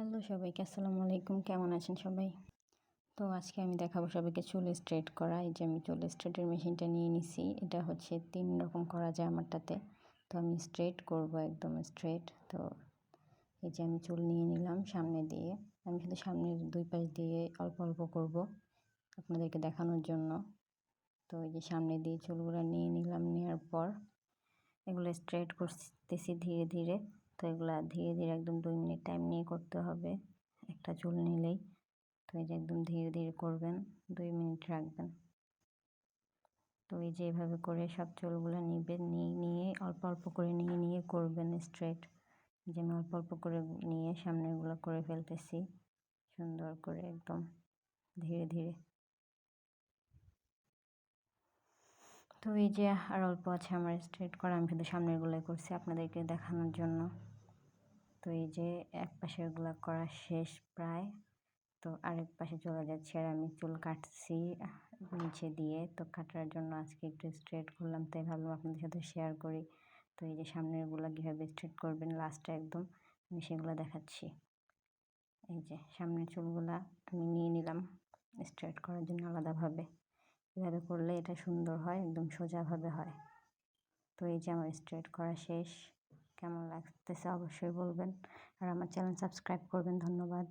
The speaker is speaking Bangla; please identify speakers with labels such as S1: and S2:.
S1: হ্যালো সবাইকে, আসসালামু আলাইকুম। কেমন আছেন সবাই? তো আজকে আমি দেখাবো সবাইকে চুল স্ট্রেট করা। এই যে আমি চুল স্ট্রেটের মেশিনটা নিয়ে নিছি। এটা হচ্ছে তিন রকম করা যায় আমারটাতে। তো আমি স্ট্রেট করব একদম স্ট্রেট। তো এই যে আমি চুল নিয়ে নিলাম সামনে দিয়ে। আমি শুধু সামনের দুই পাশ দিয়ে অল্প অল্প করব আপনাদেরকে দেখানোর জন্য। তো এই যে সামনে দিয়ে চুলগুলো নিয়ে নিলাম নেওয়ার পর এগুলো স্ট্রেট করতেছি ধীরে ধীরে। তো এগুলো ধীরে ধীরে একদম দুই মিনিট টাইম নিয়ে করতে হবে। একটা চুল নিলেই তো এই যে একদম ধীরে ধীরে করবেন, দুই মিনিট রাখবেন। তো এই যে এভাবে করে সব চুলগুলো নিবেন, নিয়ে নিয়ে অল্প অল্প করে নিয়ে নিয়ে করবেন স্ট্রেট যে আমি অল্প অল্প করে নিয়ে সামনেগুলো করে ফেলতেছি, সুন্দর করে একদম ধীরে ধীরে। তো এই যে আর অল্প আছে আমার স্ট্রেট করা, আমি শুধু সামনেরগুলোই করছি আপনাদেরকে দেখানোর জন্য। তো এই যে এক পাশেরগুলো করা শেষ প্রায়। তো আরেক পাশে চলে যাচ্ছে আর আমি চুল কাটছি নিচে দিয়ে। তো কাটার জন্য আজকে একটু স্ট্রেট করলাম, তাই ভাবলাম আপনাদের সাথে শেয়ার করি। তো এই যে সামনেরগুলো কীভাবে স্ট্রেট করবেন লাস্টে একদম, আমি সেগুলো দেখাচ্ছি। এই যে সামনের চুলগুলা আমি নিয়ে নিলাম স্ট্রেট করার জন্য আলাদাভাবে। এভাবে করলে এটা সুন্দর হয়, একদম সোজাভাবে হয়। তো এই যে আমার স্ট্রেট করা শেষ। কেমন লাগতেছে অবশ্যই বলবেন। আর আমার চ্যানেল সাবস্ক্রাইব করবেন ধন্যবাদ।